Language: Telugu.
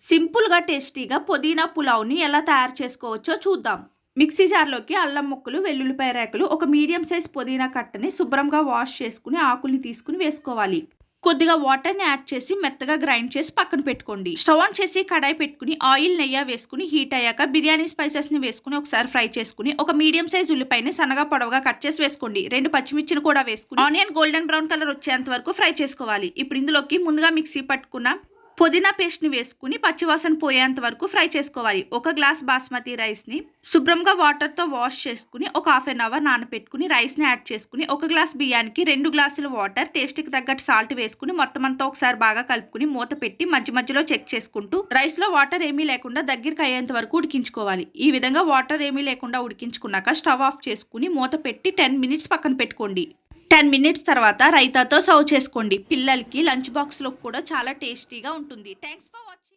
సింపుల్గా టేస్టీగా పుదీనా పులావ్ని ఎలా తయారు చేసుకోవచ్చో చూద్దాం. మిక్సీ జార్లోకి అల్లం ముక్కలు వెల్లుల్లిపాయ రేకులు ఒక మీడియం సైజ్ పుదీనా కట్టని శుభ్రంగా వాష్ చేసుకుని ఆకుల్ని తీసుకుని వేసుకోవాలి. కొద్దిగా వాటర్ని యాడ్ చేసి మెత్తగా గ్రైండ్ చేసి పక్కన పెట్టుకోండి. స్టవ్ ఆన్ చేసి కడాయి పెట్టుకుని ఆయిల్ నెయ్యి వేసుకుని హీట్ అయ్యాక బిర్యానీ స్పైసెస్ని వేసుకుని ఒకసారి ఫ్రై చేసుకుని ఒక మీడియం సైజ్ ఉల్లిపాయని సన్నగా పొడవుగా కట్ చేసి వేసుకోండి. రెండు పచ్చిమిర్చిని కూడా వేసుకుని ఆనియన్ గోల్డెన్ బ్రౌన్ కలర్ వచ్చేంత వరకు ఫ్రై చేసుకోవాలి. ఇప్పుడు ఇందులోకి ముందుగా మిక్సీ పట్టుకున్న పుదీనా పేస్ట్ని వేసుకుని పచ్చివాసన పోయేంత వరకు ఫ్రై చేసుకోవాలి. ఒక గ్లాస్ బాస్మతి రైస్ని శుభ్రంగా వాటర్తో వాష్ చేసుకుని ఒక హాఫ్ అన్ అవర్ నానపెట్టుకుని రైస్ని యాడ్ చేసుకుని ఒక గ్లాస్ బియ్యానికి రెండు గ్లాసులు వాటర్ టేస్ట్కి తగ్గట్టు సాల్ట్ వేసుకుని మొత్తం అంతా ఒకసారి బాగా కలుపుకుని మూత పెట్టి మధ్య మధ్యలో చెక్ చేసుకుంటూ రైస్లో వాటర్ ఏమీ లేకుండా దగ్గరికి అయ్యేంత వరకు ఉడికించుకోవాలి. ఈ విధంగా వాటర్ ఏమీ లేకుండా ఉడికించుకున్నాక స్టవ్ ఆఫ్ చేసుకుని మూత పెట్టి టెన్ మినిట్స్ పక్కన పెట్టుకోండి. టెన్ మినిట్స్ తర్వాత రైతాతో సర్వ్ చేసుకోండి. పిల్లలకి లంచ్ బాక్స్లో కూడా చాలా టేస్టీగా ఉంటుంది. Thanks for